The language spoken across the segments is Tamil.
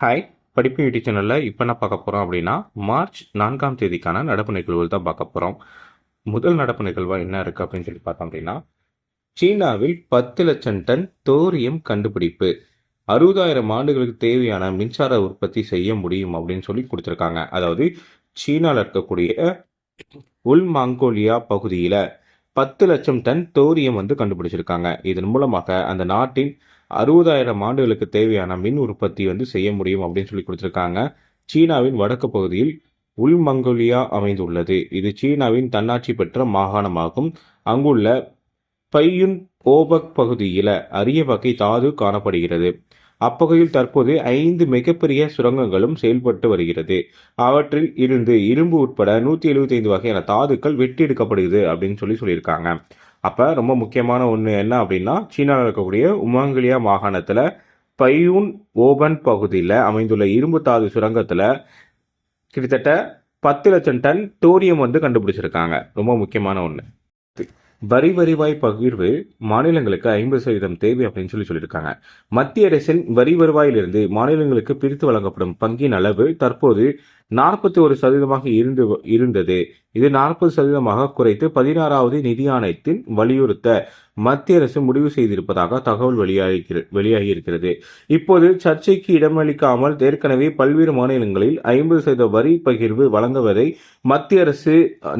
ஹாய் படிப்பு யூடியூப் சேனலில் இப்போ என்ன பார்க்க போகிறோம் அப்படின்னா மார்ச் நான்காம் தேதிக்கான நடப்பு நிகழ்வுகள் தான் பார்க்க போகிறோம் முதல் நடப்பு நிகழ்வாக என்ன இருக்குது அப்படின்னு சொல்லி பார்த்தோம் அப்படின்னா சீனாவில் பத்து லட்சம் டன் தோரியம் கண்டுபிடிப்பு. அறுபதாயிரம் ஆண்டுகளுக்கு தேவையான மின்சார உற்பத்தி செய்ய முடியும் அப்படின்னு சொல்லி கொடுத்துருக்காங்க. அதாவது சீனாவில் இருக்கக்கூடிய உள் மாங்கோலியா பகுதியில் பத்து லட்சம் டன் தோரியம் வந்து கண்டுபிடிச்சிருக்காங்க. இதன் மூலமாக அந்த நாட்டின் அறுபதாயிரம் ஆண்டுகளுக்கு தேவையான மின் உற்பத்தி வந்து செய்ய முடியும் அப்படின்னு சொல்லி கொடுத்துருக்காங்க. சீனாவின் வடக்கு பகுதியில் உள் மங்கோலியா அமைந்துள்ளது. இது சீனாவின் தன்னாட்சி பெற்ற மாகாணமாகும். அங்குள்ள பையுன் ஓபக் பகுதியில் அரிய வகை தாது காணப்படுகிறது. அப்பகுதியில் தற்போது ஐந்து மிகப்பெரிய சுரங்கங்களும் செயல்பட்டு வருகிறது. அவற்றில் இருந்து இரும்பு உட்பட நூற்றி எழுபத்தைந்து வகையான தாதுக்கள் வெட்டி எடுக்கப்படுகிறது அப்படின்னு சொல்லி சொல்லியிருக்காங்க. அப்போ ரொம்ப முக்கியமான ஒன்று என்ன அப்படின்னா சீனாவில் இருக்கக்கூடிய உமாங்கிலியா மாகாணத்தில் பையூன் ஓபன் பகுதியில் அமைந்துள்ள இரும்பு தாது சுரங்கத்தில் கிட்டத்தட்ட பத்து லட்சம் டன் தோரியம் வந்து கண்டுபிடிச்சிருக்காங்க. ரொம்ப முக்கியமான ஒன்று வரி வருவாய் பகிர்வு மாநிலங்களுக்கு ஐம்பது சதவீதம் தேவை அப்படின்னு சொல்லி சொல்லியிருக்காங்க. மத்திய அரசின் வரி வருவாயிலிருந்து மாநிலங்களுக்கு பிரித்து வழங்கப்படும் பங்கின் அளவு தற்போது நாற்பத்தி ஒரு சதவீதமாக இருந்து இருந்தது. இது நாற்பது சதவீதமாக குறைத்து பதினாறாவது நிதி ஆணையத்தின் வலியுறுத்த மத்திய அரசு முடிவு செய்திருப்பதாக தகவல் வெளியாகி வெளியாகியிருக்கிறது. இப்போது சர்ச்சைக்கு இடமளிக்காமல் ஏற்கனவே பல்வேறு மாநிலங்களில் ஐம்பது சதவீத வரி பகிர்வு வழங்குவதை மத்திய அரசு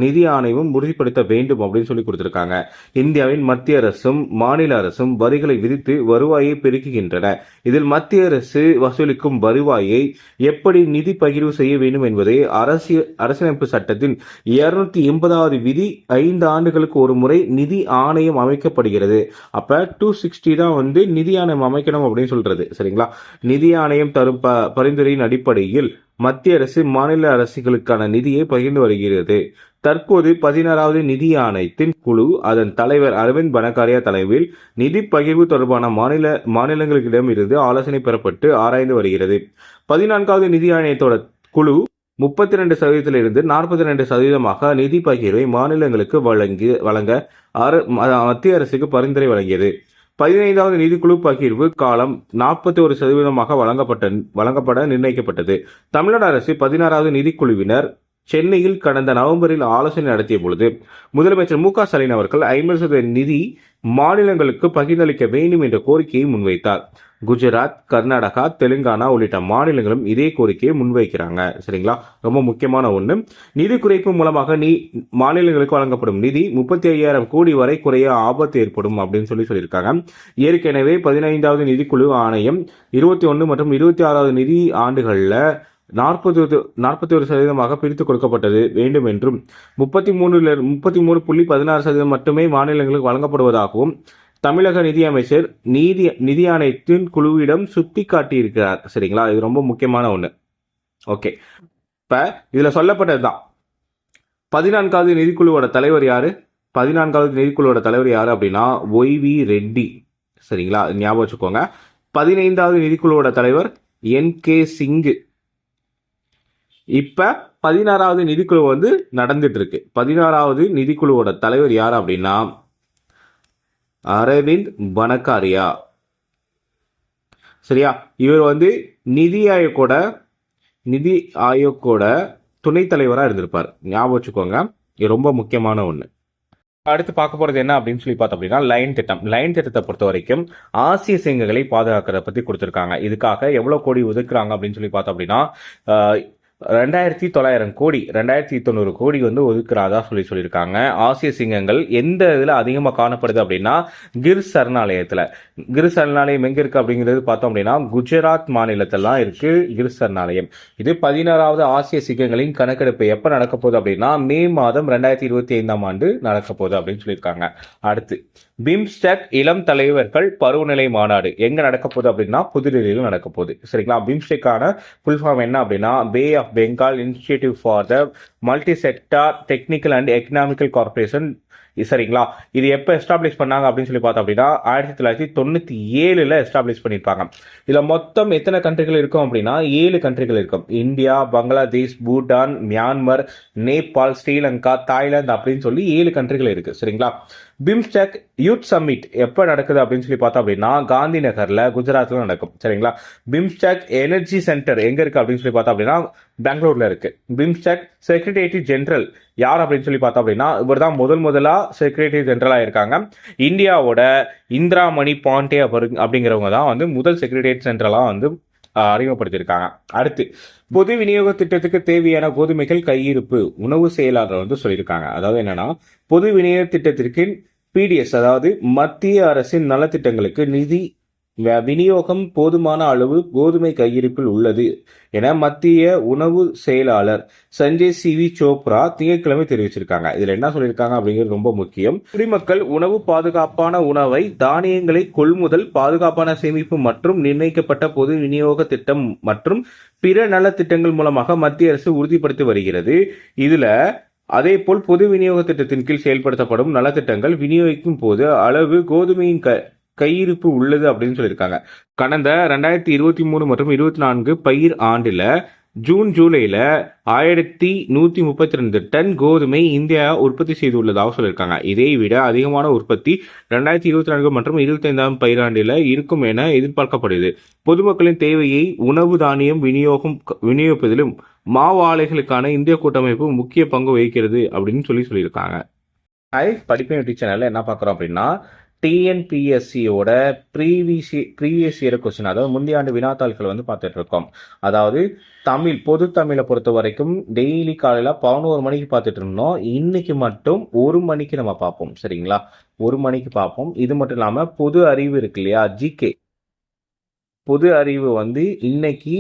நிதி ஆணையமும் உறுதிப்படுத்த வேண்டும் அப்படின்னு சொல்லி கொடுத்திருக்காங்க. இந்தியாவின் மத்திய அரசும் மாநில அரசும் வரிகளை விதித்து வருவாயை பெருக்குகின்றன. இதில் மத்திய அரசு வசூலிக்கும் வருவாயை எப்படி நிதி பகிர்வு செய்ய வேண்டும் வேண்டும் என்பதை அரசியல் அரசியலமைப்பு சட்டத்தின் இருநூத்தி எண்பதாவது விதி ஐந்து ஆண்டுகளுக்கு ஒரு முறை நிதி ஆணையம் அமைக்கப்படுகிறது. அப்ப டூ சிக்ஸ்டி தான் வந்து நிதி ஆணையம் அமைக்கணும் அப்படின்னு சொல்றது. சரிங்களா? நிதி ஆணையம் தரும் ப பரிந்துரையின் அடிப்படையில் மத்திய அரசு மாநில அரசுகளுக்கான நிதியை பகிர்ந்து வருகிறது. தற்போது பதினாறாவது நிதி ஆணையத்தின் குழு அதன் தலைவர் அரவிந்த் பனகாரியா தலைமையில் நிதி பகிர்வு தொடர்பான மாநில மாநிலங்களிடம் இருந்து ஆலோசனை பெறப்பட்டு ஆராய்ந்து வருகிறது. பதினான்காவது நிதி ஆணையத்தோட குழு முப்பத்தி ரெண்டு சதவீதத்திலிருந்து நாற்பத்தி ரெண்டு சதவீதமாக நிதி பகிர்வை மாநிலங்களுக்கு வழங்கி வழங்க மத்திய அரசுக்கு பரிந்துரை வழங்கியது. பதினைந்தாவது நிதிக்குழு பகிர்வு காலம் நாற்பத்தி ஒரு சதவீதமாக வழங்கப்பட்ட வழங்கப்பட நிர்ணயிக்கப்பட்டது. தமிழ்நாடு அரசு பதினாறாவது நிதிக்குழுவினர் சென்னையில் கடந்த நவம்பரில் ஆலோசனை நடத்திய பொழுது முதலமைச்சர் மு க ஸ்டாலின் அவர்கள் ஐம்பது சதவீத நிதி மாநிலங்களுக்கு பகிர்ந்தளிக்க வேண்டும் என்ற கோரிக்கையை முன்வைத்தார். குஜராத் கர்நாடகா தெலுங்கானா உள்ளிட்ட மாநிலங்களும் இதே கோரிக்கையை முன்வைக்கிறாங்க. சரிங்களா? ரொம்ப முக்கியமான ஒன்று நிதி குறைப்பு மூலமாக நீ மாநிலங்களுக்கு வழங்கப்படும் நிதி முப்பத்தி ஐயாயிரம் கோடி வரை குறைய ஆபத்து ஏற்படும் அப்படின்னு சொல்லி சொல்லியிருக்காங்க. ஏற்கனவே பதினைந்தாவது நிதிக்குழு ஆணையம் இருபத்தி ஒன்று மற்றும் இருபத்தி ஆறாவது நிதி ஆண்டுகளில் நாற்பது நாற்பத்தி ஒரு சதவீதமாக பிரித்து கொடுக்கப்பட்டது வேண்டும் என்றும் முப்பத்தி மூணுல முப்பத்தி மூணு புள்ளி பதினாறு சதவீதம் மட்டுமே மாநிலங்களுக்கு வழங்கப்படுவதாகவும் தமிழக நிதியமைச்சர் நீதி நிதி ஆணையத்தின் குழுவிடம் சுட்டி காட்டியிருக்கிறார் சரிங்களா? இது ரொம்ப முக்கியமான ஒன்று ஓகே. இப்போ இதில் சொல்லப்பட்டது தான் பதினான்காவது நிதிக்குழுவோட தலைவர் யார்? பதினான்காவது நிதிக்குழுவோட தலைவர் யார் அப்படின்னா ஒய்வி ரெட்டி. சரிங்களா? ஞாபகம் வச்சுக்கோங்க. பதினைந்தாவது நிதிக்குழுவோட தலைவர் என் கே சிங்கு. இப்ப பதினாறாவது நிதிக்குழு வந்து நடந்துட்டு இருக்கு பதினாறாவது நிதிக்குழுவோட தலைவர் யார் அப்படின்னா அரவிந்த் பனகாரியா சரியா? இவர் வந்து நிதி ஆயோக்கோட நிதி ஆயோக்கோட துணைத் தலைவராக இருந்திருப்பார். ஞாபகம் வச்சுக்கோங்க. இது ரொம்ப முக்கியமான ஒன்று அடுத்து பார்க்க போறது என்ன அப்படின்னு சொல்லி பார்த்தோம் அப்படின்னா லைன் திட்டம். லைன் திட்டத்தை பொறுத்த வரைக்கும் ஆசிய சிங்கங்களை பாதுகாக்கிறத பத்தி கொடுத்துருக்காங்க. இதுக்காக எவ்வளவு கோடி ஒதுக்குறாங்க அப்படின்னு சொல்லி பார்த்தோம் அப்படின்னா ரெண்டாயிரத்தி தொள்ளாயிரம் கோடி ரெண்டாயிரத்தி தொண்ணூறு கோடி வந்து ஒதுக்குறாதா சொல்லி சொல்லியிருக்காங்க. ஆசிய சிங்கங்கள் எந்த இதில் அதிகமாக காணப்படுது அப்படின்னா கிர் சரணாலயத்தில். கிர் சரணாலயம் எங்கே இருக்குது அப்படிங்கிறது பார்த்தோம் அப்படின்னா குஜராத் மாநிலத்திலாம் இருக்குது கிர் சரணாலயம். இது பதினாறாவது ஆசிய சிங்கங்களின் கணக்கெடுப்பு எப்போ நடக்க போகுது அப்படின்னா மே மாதம் ரெண்டாயிரத்தி இருபத்தி ஐந்தாம் ஆண்டு நடக்க போகுது அப்படின்னு சொல்லியிருக்காங்க. அடுத்து பிம்ஸ்டெக் இளம் தலைவர்கள் பருவநிலை மாநாடு. எங்கே நடக்க போகுது அப்படின்னா புதுடெல்லியில் நடக்க போகுது. சரிங்களா? பிம்ஸ்டெக்கான ஃபுல் ஃபார்ம் என்ன அப்படின்னா bay of Bengal institute for the multi sector technical and economical corporation சரிங்களா? இது எப்போ எஸ்டாப்ளிஷ் பண்ணாங்க அப்படின்னு சொல்லி பார்த்தோம் அப்படின்னா ஆயிரத்தி தொள்ளாயிரத்தி தொண்ணூற்றி ஏழில் எஸ்டாப்ளிஷ் பண்ணியிருப்பாங்க. இதில் மொத்தம் எத்தனை கண்ட்ரிகள் இருக்கும் அப்படின்னா ஏழு கண்ட்ரிகள் இருக்கும். India Bangladesh Bhutan Myanmar Nepal Sri Lanka Thailand அப்படின்னு சொல்லி ஏழு கண்ட்ரிகள் இருக்குது சரிங்களா? பிம்ஸ்டெக் யூத் சம்மிட் எப்போ நடக்குது அப்படின்னு சொல்லி பார்த்தோம் அப்படின்னா காந்தி நகரில் குஜராத்தில் நடக்கும். சரிங்களா? பிம்ஸ்டெக் எனர்ஜி சென்டர் எங்கே இருக்குது அப்படின்னு சொல்லி பார்த்தோம் அப்படின்னா பெங்களூரில் இருக்குது பிம்ஸ்டெக் செக்ரட்டரி ஜென்ரல் யார் அப்படின்னு சொல்லி பார்த்தோம் அப்படின்னா இவர் தான் முதல் முதலாக செக்ரட்டரி ஜென்ரலாக இருக்காங்க. இந்தியாவோட இந்திராமணி பாண்டே அப்படிங்கிறவங்க தான் வந்து முதல் செக்ரட்டரி ஜென்ரலாக வந்து அறிமுகப்படுத்தியிருக்காங்க. அடுத்து பொது விநியோக திட்டத்துக்கு தேவையான கோதுமைகள் கையிருப்பு உணவு செயலாளர் வந்து சொல்லியிருக்காங்க. அதாவது என்னன்னா பொது விநியோக திட்டத்திற்கு பிடிஎஸ் அதாவது மத்திய அரசின் நலத்திட்டங்களுக்கு நிதி வ- விநியோகம் போதுமான அளவு கோதுமை கையிருப்பில் உள்ளது என மத்திய உணவு செயலாளர் சஞ்சய் சி வி சோப்ரா திங்கட்கிழமை தெரிவிச்சிருக்காங்க. இதுல என்ன சொல்லியிருக்காங்க அப்படிங்கிறது ரொம்ப முக்கியம். குடிமக்கள் உணவு பாதுகாப்பான உணவை தானியங்களை கொள்முதல் பாதுகாப்பான சேமிப்பு மற்றும் நிர்ணயிக்கப்பட்ட பொது விநியோக திட்டம் மற்றும் பிற நலத்திட்டங்கள் மூலமாக மத்திய அரசு உறுதிப்படுத்தி வருகிறது. இதுல அதேபோல் பொது விநியோக திட்டத்தின் கீழ் செயல்படுத்தப்படும் நலத்திட்டங்கள் விநியோகிக்கும் போது அளவு கோதுமையின் க கையிருப்பு உள்ளது அப்படின்னு சொல்லியிருக்காங்க. கடந்த ரெண்டாயிரத்தி இருபத்தி மூணு மற்றும் இருபத்தி நான்கு பயிர் ஆண்டில் ஜூன் ஜூலையில் ஆயிரத்தி நூற்றி முப்பத்தி ரெண்டு டன் கோதுமை இந்தியா உற்பத்தி செய்துள்ளதாக சொல்லியிருக்காங்க. இதை விட அதிகமான உற்பத்தி ரெண்டாயிரத்தி இருபத்தி நான்கு மற்றும் இருபத்தைந்தாம் பயிராண்டில் இருக்கும் என எதிர்பார்க்கப்படுது. பொதுமக்களின் தேவையை உணவு தானியம் விநியோகம் விநியோகிப்பதிலும் மாவு ஆலைகளுக்கான இந்திய கூட்டமைப்பு முக்கிய பங்கு வகிக்கிறது அப்படின்னு சொல்லி சொல்லியிருக்காங்க. ஹை படிப்பேன் யூடியூப் சேனலில் என்ன பார்க்குறோம் அப்படின்னா டிஎன்பிஎஸ்சியோட ப்ரீவியஸ் ப்ரீவியஸ் இயர் கொஸ்டின் அதாவது முந்தைய ஆண்டு வினாத்தாள்கள் வந்து பார்த்துட்டு இருக்கோம் அதாவது தமிழ் பொது தமிழை பொறுத்த வரைக்கும் டெய்லி காலையில் பதினோரு மணிக்கு பார்த்துட்டு இருந்தோம். இன்னைக்கு மட்டும் ஒரு மணிக்கு நம்ம பார்ப்போம். சரிங்களா? ஒரு மணிக்கு பார்ப்போம். இது மட்டும் இல்லாமல் பொது அறிவு இருக்கு இல்லையா? ஜிகே பொது அறிவு வந்து இன்னைக்கு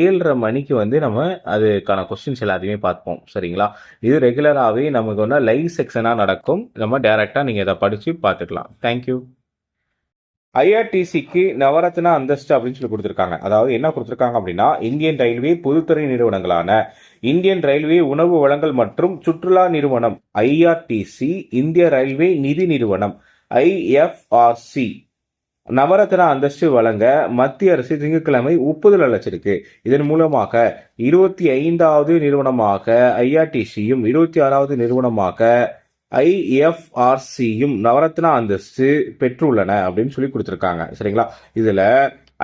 ஏழரை மணிக்கு வந்து நம்ம அதுக்கான கொஸ்டின்ஸ் எல்லாத்தையுமே பார்ப்போம். சரிங்களா? இது ரெகுலராகவே நமக்கு வந்து லைவ் செக்ஷனாக நடக்கும். நம்ம டைரெக்டாக நீங்கள் இதை படித்து பார்த்துக்கலாம். தேங்க்யூ ஐஆர்டிசிக்கு நவரத்னா அந்தஸ்து அப்படின்னு சொல்லி கொடுத்துருக்காங்க. அதாவது என்ன கொடுத்துருக்காங்க அப்படின்னா இந்தியன் ரயில்வே பொதுத்துறை நிறுவனங்களான இந்தியன் ரயில்வே உணவு வழங்கல் மற்றும் சுற்றுலா நிறுவனம் ஐஆர்டிசி இந்திய ரயில்வே நிதி நிறுவனம் ஐஎஃப்ஆர்சி நவரத்னா அந்தஸ்து வழங்க மத்திய அரசு திங்கட்கிழமை ஒப்புதல் அளிச்சிருக்கு. இதன் மூலமாக இருபத்தி ஐந்தாவது நிறுவனமாக ஐஆர்டிசியும் இருபத்தி ஆறாவது நிறுவனமாக ஐஎஃப்ஆர்சியும் நவரத்னா அந்தஸ்து பெற்றுள்ளன அப்படின்னு சொல்லி கொடுத்துருக்காங்க. சரிங்களா? இதில்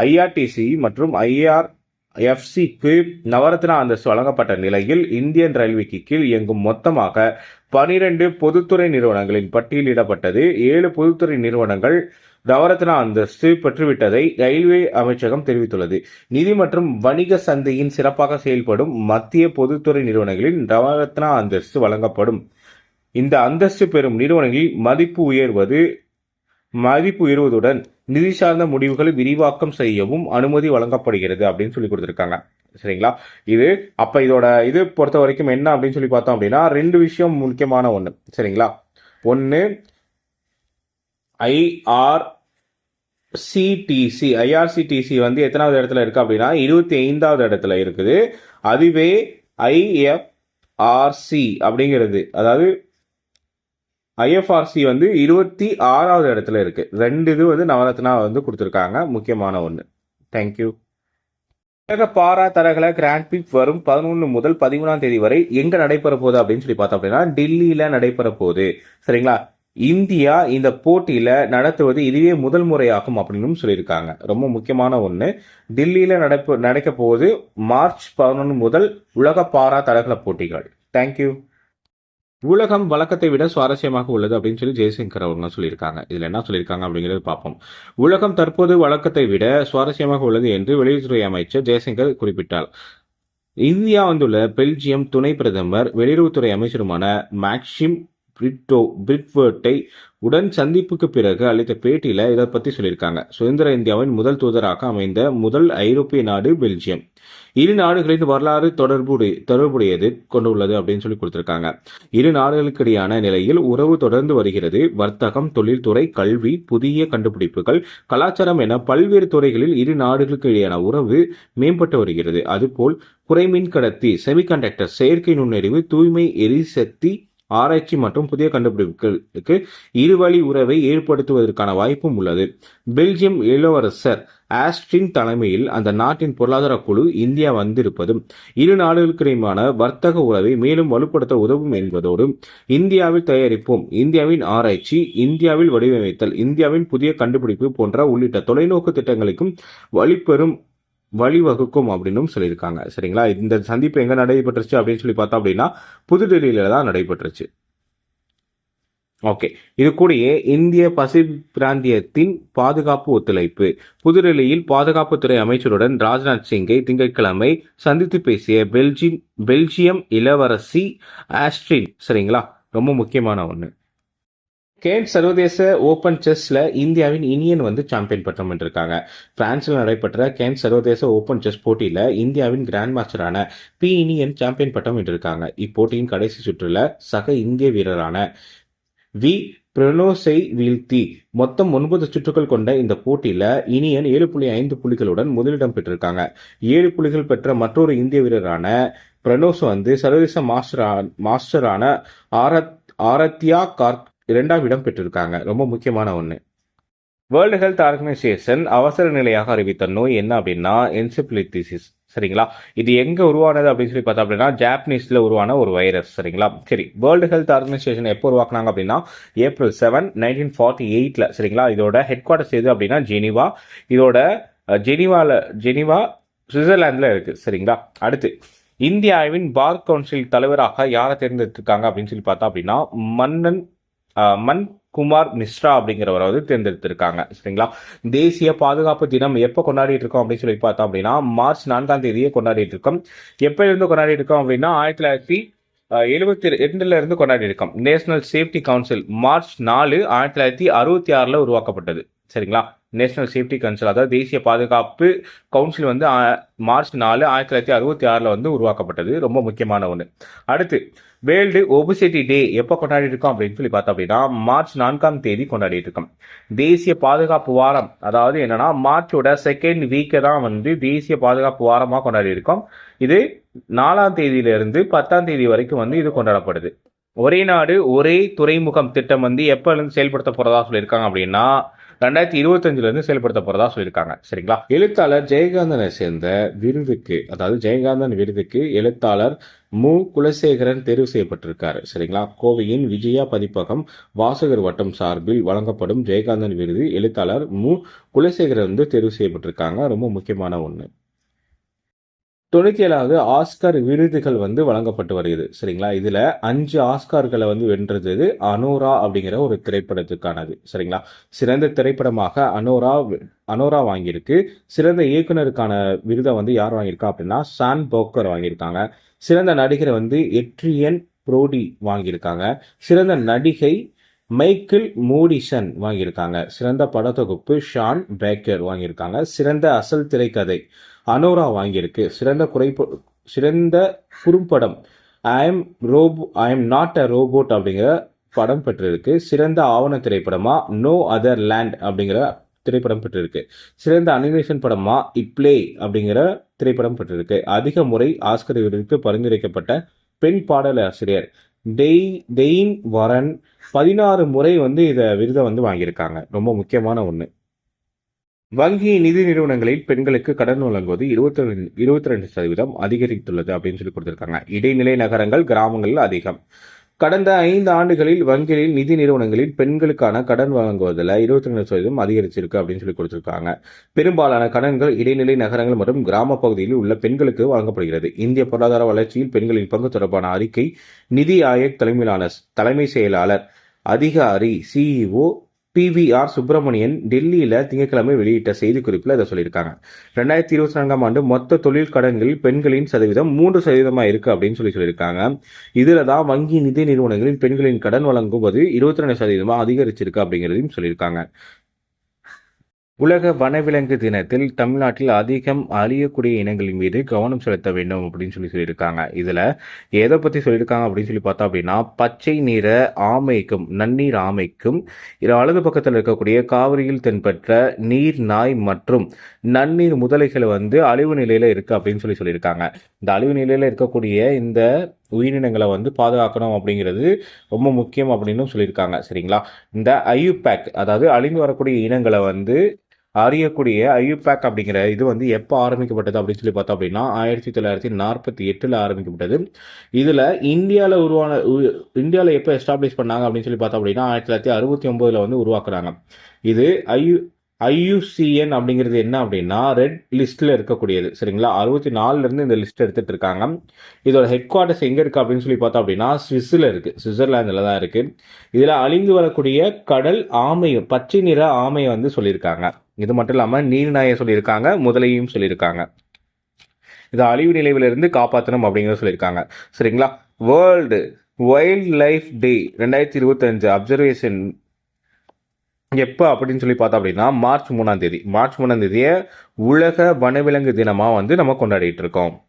ஐஆர்டிசி மற்றும் ஐஆர் எஃப்சிக்கு நவரத்னா அந்தஸ்து வழங்கப்பட்ட நிலையில் இந்தியன் ரயில்வேக்கு கீழ் இயங்கும் மொத்தமாக பனிரெண்டு பொதுத்துறை நிறுவனங்களின் பட்டியலிடப்பட்டது. ஏழு பொதுத்துறை நிறுவனங்கள் நவரத்னா அந்தஸ்து பெற்றுவிட்டதை ரயில்வே அமைச்சகம் தெரிவித்துள்ளது. நிதி மற்றும் வணிக சந்தையின் சிறப்பாக செயல்படும் மத்திய பொதுத்துறை நிறுவனங்களில் நவரத்னா அந்தஸ்து வழங்கப்படும். இந்த அந்தஸ்து பெறும் நிறுவனங்களில் மதிப்பு உயர்வது மதிப்பு உயர்வதுடன் நிதி சார்ந்த முடிவுகளை விரிவாக்கம் செய்யவும் அனுமதி வழங்கப்படுகிறது அப்படின்னு சொல்லி கொடுத்துருக்காங்க. சரிங்களா? இது அப்ப இதோட இது பொறுத்த வரைக்கும் என்ன அப்படின்னு சொல்லி பார்த்தோம் அப்படின்னா ரெண்டு விஷயம் முக்கியமான ஒன்று சரிங்களா? ஒன்று ஐஆர் சிடிசி ஐஆர்சிடிசி வந்து எத்தனாவது இடத்துல இருக்கு அப்படின்னா இருபத்தி ஐந்தாவது இடத்துல இருக்குது. அதுவே ஐஎஃப்ஆர்சி அப்படிங்கிறது. அதாவது ஐஎஃப்ஆர்சி வந்து இருபத்தி ஆறாவது இடத்துல இருக்கு. ரெண்டு இது வந்து நவரத்னா வந்து கொடுத்துருக்காங்க. முக்கியமான ஒன்று தேங்க்யூ உலக பாரா தரகல கிராண்ட் பிக் வரும் பதினொன்று முதல் பதிமூணாம் தேதி வரை எங்கே நடைபெற போகுது அப்படின்னு சொல்லி பார்த்தோம் அப்படின்னா டெல்லியில் நடைபெற போகுது. சரிங்களா? இந்தியா இந்த போட்டியில் நடத்துவது இதுவே முதல் முறையாகும் அப்படின்னு சொல்லியிருக்காங்க. ரொம்ப முக்கியமான ஒன்று டெல்லியில நடப்பு நடக்க போகுது மார்ச் பதினொன்று முதல் உலக பாரா தடகள போட்டிகள். தேங்க்யூ உலகம் வழக்கத்தை விட சுவாரஸ்யமாக உள்ளது அப்படின்னு சொல்லி ஜெய்சங்கர் அவர்கள் சொல்லியிருக்காங்க. இதில் என்ன சொல்லியிருக்காங்க அப்படிங்கிறது பார்ப்போம். உலகம் தற்போது வழக்கத்தை விட சுவாரஸ்யமாக உள்ளது என்று வெளியுறவுத்துறை அமைச்சர் ஜெய்சங்கர் குறிப்பிட்டார். இந்தியா வந்துள்ள பெல்ஜியம் துணை பிரதமர் வெளியுறவுத்துறை அமைச்சருமான மேக்சிம் பிரிட்டோ பிரிட்வர்ட்டை உடன் சந்திப்புக்கு பிறகு அளித்த பேட்டியில் இதை பற்றி சொல்லியிருக்காங்க. சுதந்திர இந்தியாவின் முதல் தூதராக அமைந்த முதல் ஐரோப்பிய நாடு பெல்ஜியம். இரு நாடுகளின் வரலாறு தொடர்புடைய தொடர்புடையது கொண்டுள்ளது அப்படின்னு சொல்லி கொடுத்திருக்காங்க. இரு நாடுகளுக்கிடையான நிலையில் உறவு தொடர்ந்து வருகிறது. வர்த்தகம் தொழில்துறை கல்வி புதிய கண்டுபிடிப்புகள் கலாச்சாரம் என பல்வேறு துறைகளில் இரு நாடுகளுக்கு இடையான உறவு மேம்பட்டு வருகிறது. அதுபோல் குறைமின் கடத்தி செமிகண்டக்டர் செயற்கை நுண்ணறிவு தூய்மை எரிசக்தி ஆராய்ச்சி மற்றும் புதிய கண்டுபிடிப்புகளுக்கு இருவழி உறவை ஏற்படுத்துவதற்கான வாய்ப்பும் உள்ளது. பெல்ஜியம் இளவரசர் ஆஸ்டின் தலைமையில் அந்த நாட்டின் பொருளாதார குழு இந்தியா வந்திருப்பதும் இரு நாடுகளுக்கிடையுமான வர்த்தக உறவை மேலும் வலுப்படுத்த உதவும் என்பதோடு இந்தியாவில் தயாரிப்போம் இந்தியாவின் ஆராய்ச்சி இந்தியாவில் வடிவமைத்தல் இந்தியாவின் புதிய கண்டுபிடிப்பு போன்ற உள்ளிட்ட தொலைநோக்கு திட்டங்களுக்கும் வழிபெறும் வழிவகுக்கும் அப்படின்னும் சொல்லியிருக்காங்க. சரிங்களா? இந்த சந்திப்பு எங்கே நடைபெற்றுச்சு அப்படின்னு சொல்லி பார்த்தோம் அப்படின்னா புதுடெல்லியில தான் நடைபெற்றுச்சு. ஓகே. இது கூடயே இந்திய பசி பிராந்தியத்தின் பாதுகாப்பு ஒத்துழைப்பு. புதுடெல்லியில் பாதுகாப்புத்துறை அமைச்சருடன் ராஜ்நாத் சிங்கை திங்கட்கிழமை சந்தித்து பேசிய பெல்ஜியம் பெல்ஜியம் இளவரசி ஆஸ்ட்ரின் சரிங்களா? ரொம்ப முக்கியமான ஒன்று கேன் சர்வதேச ஓப்பன் செஸ்ல இந்தியாவின் இனியன் வந்து சாம்பியன் பட்டம் வென்றிருக்காங்க. பிரான்சில் நடைபெற்ற கேன் சர்வதேச ஓப்பன் செஸ் போட்டியில இந்தியாவின் கிராண்ட் மாஸ்டரான பி இனியன் சாம்பியன் பட்டம் வென்றிருக்காங்க. இப்போட்டியின் கடைசி சுற்றுல சக இந்திய வீரரான வி பிரனோஸை வீழ்த்தி மொத்தம் ஒன்பது சுற்றுகள் கொண்ட இந்த போட்டியில இனியன் ஏழு புள்ளி ஐந்து புள்ளிகளுடன் முதலிடம் பெற்றிருக்காங்க. ஏழு புள்ளிகள் பெற்ற மற்றொரு இந்திய வீரரான பிரனோஸ் வந்து சர்வதேச மாஸ்டரான மாஸ்டரான ஆரத் ஆரத்யா கார்க் இரண்டாம் இடம் பெற்றிருக்காங்க. ரொம்ப முக்கியமான ஒன்று வேர்ல்டு ஹெல்த் ஆர்கனைசேஷன் அவசர நிலையாக அறிவித்த நோய் என்ன அப்படின்னா என்செபிலிட்டிசிஸ் சரிங்களா? இது எங்க உருவானது அப்படின்னு சொல்லி பார்த்தா அப்படின்னா ஜாப்பனீஸ்ல உருவான ஒரு வைரஸ் சரிங்களா? சரி வேர்ல்டு ஹெல்த் ஆர்கனைசேஷன் எப்போ உருவாக்குனாங்க அப்படின்னா ஏப்ரல் செவன் நைன்டீன் ஃபார்ட்டி எயிட்ல சரிங்களா? இதோட ஹெட் குவார்டர்ஸ் எது அப்படின்னா ஜெனிவா. இதோட ஜெனிவாவில் ஜெனிவால ஜெனிவா சுவிட்சர்லாந்துல இருக்கு. சரிங்களா? அடுத்து இந்தியாவின் பார் கவுன்சில் தலைவராக யாரை தேர்ந்தெடுத்திருக்காங்க அப்படின்னு சொல்லி பார்த்தா அப்படின்னா மன்னன் மன் குமார் மிஸ்ரா அப்படிங்கிறவரை வந்து தேர்ந்தெடுத்திருக்காங்க சரிங்களா? தேசிய பாதுகாப்பு தினம் எப்போ கொண்டாடிட்டு இருக்கோம் அப்படின்னு சொல்லி பார்த்தோம் அப்படின்னா மார்ச் நான்காம் தேதியே கொண்டாடிட்டு இருக்கோம். எப்ப கொண்டாடிட்டு இருக்கோம் அப்படின்னா ஆயிரத்தி தொள்ளாயிரத்தி எழுபத்தி ரெண்டுல இருந்து கொண்டாடி இருக்கோம். நேஷனல் சேஃப்டி கவுன்சில் மார்ச் நாலு ஆயிரத்தி தொள்ளாயிரத்தி அறுபத்தி ஆறுல உருவாக்கப்பட்டது சரிங்களா? நேஷனல் சேஃப்டி கவுன்சில் அதாவது தேசிய பாதுகாப்பு கவுன்சில் வந்து மார்ச் நாலு ஆயிரத்தி தொள்ளாயிரத்தி அறுபத்தி ஆறில் வந்து உருவாக்கப்பட்டது. ரொம்ப முக்கியமான ஒன்று அடுத்து வேர்ல்டு ஒபிசிட்டி டே எப்போ கொண்டாடிட்டு இருக்கோம் அப்படின்னு சொல்லி பார்த்தோம் அப்படின்னா மார்ச் நான்காம் தேதி கொண்டாடிட்டு இருக்கோம் தேசிய பாதுகாப்பு வாரம் அதாவது என்னன்னா மார்ச்சோட செகண்ட் வீக்கை தான் வந்து தேசிய பாதுகாப்பு வாரமாக கொண்டாடி இருக்கோம் இது நாலாம் தேதியிலிருந்து பத்தாம் தேதி வரைக்கும் வந்து இது கொண்டாடப்படுது. ஒரே நாடு ஒரே துறைமுகம் திட்டம் வந்து எப்போ இருந்து செயல்படுத்த போகிறதா சொல்லியிருக்காங்க அப்படின்னா ரெண்டாயிரத்தி இருபத்தஞ்சுல இருந்து செயல்படுத்த போறதா சொல்லியிருக்காங்க. சரிங்களா? எழுத்தாளர் ஜெயகாந்தனை சேர்ந்த விருதுக்கு அதாவது ஜெயகாந்தன் விருதுக்கு எழுத்தாளர் மு. குலசேகரன் தேர்வு செய்யப்பட்டிருக்காரு. சரிங்களா? கோவையின் விஜயா பதிப்பகம் வாசகர் வட்டம் சார்பில் வழங்கப்படும் ஜெயகாந்தன் விருது எழுத்தாளர் மு. குலசேகரன் வந்து தேர்வு செய்யப்பட்டிருக்காங்க. ரொம்ப முக்கியமான ஒன்று தொண்ணூத்தி ஏழாவது ஆஸ்கர் விருதுகள் வந்து வழங்கப்பட்டு வருகிறது. சரிங்களா? இதுல அஞ்சு ஆஸ்கார்களை வந்து வென்றது அனோரா அப்படிங்கிற ஒரு திரைப்படத்துக்கானது. சரிங்களா? சிறந்த திரைப்படமாக அனோரா அனோரா வாங்கியிருக்கு. சிறந்த இயக்குனருக்கான விருதை வந்து யார் வாங்கியிருக்கா அப்படின்னா சான் போக்கர் வாங்கியிருக்காங்க. சிறந்த நடிகரை வந்து எட்ரியன் ப்ரோடி வாங்கியிருக்காங்க. சிறந்த நடிகை மைக்கேல் மூடிசன் வாங்கியிருக்காங்க. சிறந்த படத்தொகுப்பு ஷான் பேக்கர் வாங்கியிருக்காங்க. சிறந்த அசல் திரைக்கதை அனோரா வாங்கியிருக்கு. சிறந்த குறைப்பு சிறந்த குறும்படம். I am robo I am not a robot அப்படிங்கிற படம் பெற்றிருக்கு. சிறந்த ஆவண திரைப்படமா? நோ அதர் லேண்ட் அப்படிங்கிற திரைப்படம் பெற்றிருக்கு. சிறந்த அனிமேஷன் படமா? இப்ளே அப்படிங்கிற திரைப்படம் பெற்றிருக்கு. அதிக முறை ஆஸ்கர் விருதுக்கு பரிந்துரைக்கப்பட்ட பெண் பாடல் ஆசிரியர் டெய் டெயின் வரன் பதினாறு முறை வந்து இதை விருதை வந்து வாங்கியிருக்காங்க. ரொம்ப முக்கியமான ஒன்று வங்கி நிதி நிறுவனங்களில் பெண்களுக்கு கடன் வழங்குவது இருபத்தி ரெண்டு இருபத்தி ரெண்டு சதவீதம் அதிகரித்துள்ளது அப்படின்னு சொல்லி கொடுத்திருக்காங்க. இடைநிலை நகரங்கள் கிராமங்களில் அதிகம். கடந்த ஐந்து ஆண்டுகளில் வங்கிகளில் நிதி நிறுவனங்களில் பெண்களுக்கான கடன் வழங்குவதில் இருபத்தி ரெண்டு சதவீதம் அதிகரிச்சிருக்கு அப்படின்னு சொல்லி கொடுத்திருக்காங்க. பெரும்பாலான கடன்கள் இடைநிலை நகரங்கள் மற்றும் கிராம பகுதியில் உள்ள பெண்களுக்கு வழங்கப்படுகிறது. இந்திய பொருளாதார வளர்ச்சியில் பெண்களின் பங்கு தொடர்பான அறிக்கை நிதி ஆயோக் தலைமையிலான தலைமை செயலாளர் அதிகாரி சிஇஓ பிவிஆர் சுப்பிரமணியன் டெல்லியில் திங்கட்கிழமை வெளியிட்ட செய்திக்குறிப்பில் அதை சொல்லியிருக்காங்க. ரெண்டாயிரத்தி இருபத்தி நான்காம் ஆண்டு மொத்த தொழில் கடன்களில் பெண்களின் சதவீதம் மூன்று சதவீதமாக இருக்குது அப்படின்னு சொல்லி சொல்லியிருக்காங்க. இதுல தான் வங்கி நிதி நிறுவனங்களில் பெண்களின் கடன் வழங்குவது இருபத்தி ரெண்டு சதவீதமாக அதிகரிச்சிருக்கு அப்படிங்கிறதையும் சொல்லியிருக்காங்க. உலக வனவிலங்கு தினத்தில் தமிழ்நாட்டில் அதிகம் அழியக்கூடிய இனங்களின் மீது கவனம் செலுத்த வேண்டும் அப்படின்னு சொல்லி சொல்லியிருக்காங்க. இதில் எதை பற்றி சொல்லியிருக்காங்க அப்படின்னு சொல்லி பார்த்தா அப்படின்னா பச்சை நிற ஆமைக்கும் நன்னீர் ஆமைக்கும் இது வலது பக்கத்தில் இருக்கக்கூடிய காவிரியில் தென்பற்ற நீர் நாய் மற்றும் நன்னீர் முதலைகள் வந்து அழிவு நிலையில் இருக்குது அப்படின்னு சொல்லி சொல்லியிருக்காங்க. இந்த அழிவு நிலையில் இருக்கக்கூடிய இந்த உயிரினங்களை வந்து பாதுகாக்கணும் அப்படிங்கிறது ரொம்ப முக்கியம் அப்படின்னு சொல்லியிருக்காங்க. சரிங்களா? இந்த ஐயூபேக் அதாவது அழிந்து வரக்கூடிய இனங்களை வந்து அறியக்கூடிய ஐயூபேக் அப்படிங்கிற இது வந்து எப்போ ஆரம்பிக்கப்பட்டது அப்படின்னு சொல்லி பார்த்தோம் அப்படின்னா ஆயிரத்தி தொள்ளாயிரத்தி நாற்பத்தி எட்டில் ஆரம்பிக்கப்பட்டது. இதில் இந்தியாவில் உருவான இந்தியாவில் எப்போ எஸ்டாப்ளிஷ் பண்ணாங்க அப்படின்னு சொல்லி பார்த்தோம் அப்படின்னா ஆயிரத்தி தொள்ளாயிரத்தி அறுபத்தி ஒம்போதில் வந்து உருவாக்குறாங்க. இது ஐயு ஐயுசிஎன் அப்படிங்கிறது என்ன அப்படின்னா ரெட் லிஸ்ட்டில் இருக்கக்கூடியது. சரிங்களா? அறுபத்தி நாலுலேருந்து இந்த லிஸ்ட் எடுத்துகிட்டு இருக்காங்க. இதோட ஹெட் குவார்ட்டர்ஸ் எங்கே இருக்குது அப்படின்னு சொல்லி பார்த்தோம் அப்படின்னா ஸ்விஸ்ஸில் இருக்குது சுவிட்சர்லாந்தில் தான் இருக்குது இதில் அழிந்து வரக்கூடிய கடல் ஆமையும் பச்சை நிற ஆமையை வந்து சொல்லியிருக்காங்க. இது மட்டும் இல்லாமல் நீர்நாயை சொல்லியிருக்காங்க முதலையும் சொல்லியிருக்காங்க. இதை அழிவு நிலைவிலிருந்து காப்பாற்றணும் அப்படிங்கிறத சொல்லியிருக்காங்க. சரிங்களா? வேர்ல்டு வைல்ட் லைஃப் டே ரெண்டாயிரத்தி இருபத்தஞ்சு அப்சர்வேஷன் எப்போ அப்படின்னு சொல்லி பார்த்தோம் அப்படின்னா மார்ச் மூணாம் தேதி. மார்ச் மூணாம் தேதியை உலக வனவிலங்கு தினமாக வந்து நம்ம கொண்டாடிட்டு இருக்கோம்.